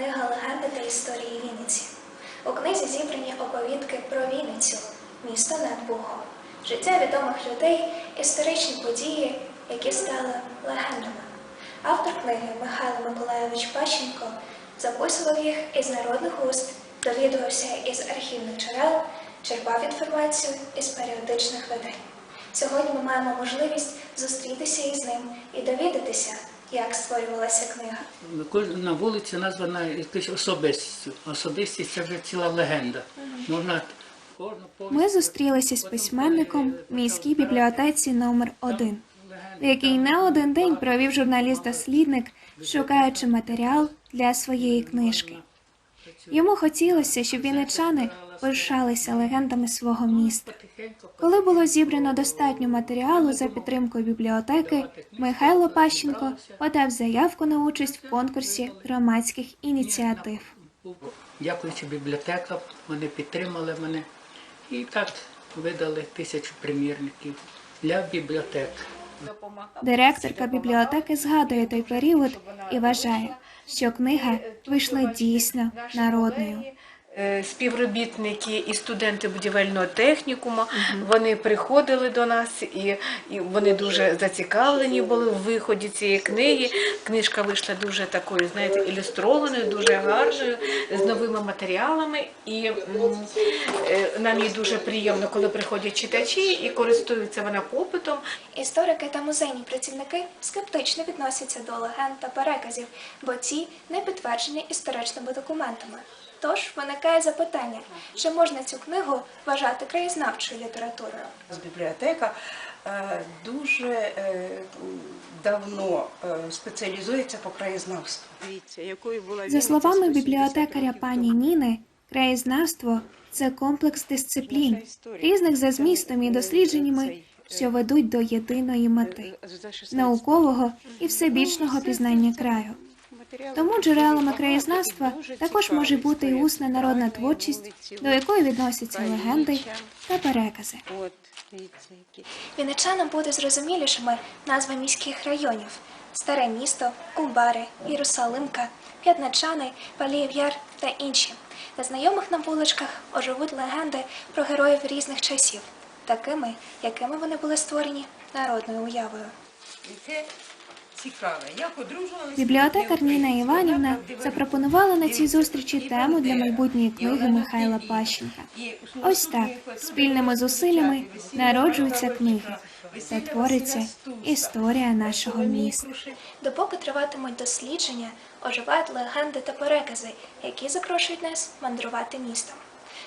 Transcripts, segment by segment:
книга Легенди та історії Вінниці. У книзі зібрані оповідки про Вінницю, місто над Богом, життя відомих людей, історичні події, які стали легендами. Автор книги Михайло Миколайович Пащенко записував їх із народних уст, довідувався із архівних джерел, черпав інформацію із періодичних видань. Сьогодні ми маємо можливість зустрітися із ним і довідатися, як створювалася книга. Кожна вулиці названа якась особистістю. Особистість це вже ціла легенда. Можна Ми зустрілися з письменником в міській бібліотеці номер 1 в якій не один день провів журналіст-дослідник, шукаючи матеріал для своєї книжки. Йому хотілося, щоб вінничани пишалися легендами свого міста. Коли було зібрано достатньо матеріалу за підтримкою бібліотеки, Михайло Пащенко подав заявку на участь в конкурсі громадських ініціатив. Дякуючи бібліотекам, вони підтримали мене і так видали тисячу примірників для бібліотек. Директорка бібліотеки згадує той період і вважає, що книга вийшла дійсно народною. Е, Співробітники і студенти будівельного технікуму вони приходили до нас і, вони дуже зацікавлені були в виході цієї книги. Книжка вийшла дуже такою, знаєте, ілюстрованою, дуже гарною, з новими матеріалами. І е, нам їй дуже приємно, коли приходять читачі і користуються вона попитом. Історики та музейні працівники скептично відносяться до легенд та переказів, бо ці не підтверджені історичними документами. Тож виникає запитання, чи можна цю книгу вважати краєзнавчою літературою? Бібліотека е, дуже е, давно е, спеціалізується по краєзнавству. За словами бібліотекаря пані Ніни, краєзнавство це комплекс дисциплін, різних за змістом і дослідженнями, що ведуть до єдиної мети наукового і всебічного пізнання краю. Тому джерелами краєзнавства також може бути і усна народна творчість, до якої відносяться легенди та перекази. Вінничанам буде зрозумілішими назви міських районів: Старе місто, Кумбари, Єрусалимка, П'ятначани, Паліїв Яр та інші. На знайомих нам вуличках оживуть легенди про героїв різних часів, такими, якими вони були створені народною уявою. Цікаве. Як одружувалися. Бібліотекар Ніна Іванівна запропонувала на цій зустрічі тему для майбутньої книги Михайла Пащенка. Ось так, спільними зусиллями народжуються книги та твориться історія нашого міста. Допоки триватимуть дослідження, оживають легенди та перекази, які запрошують нас мандрувати містом.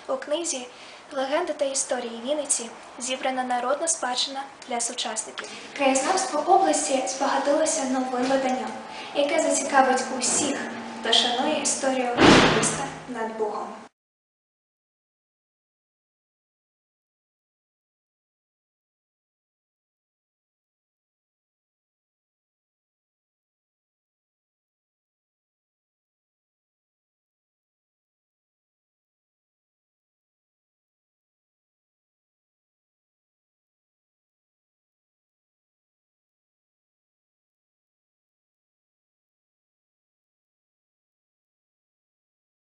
У книзі Легенди та історії Вінниці зібрана народна спадщина для сучасників. Краєзнавство області збагатилося новим виданням, яке зацікавить усіх, хто шанує історію міста над Богом.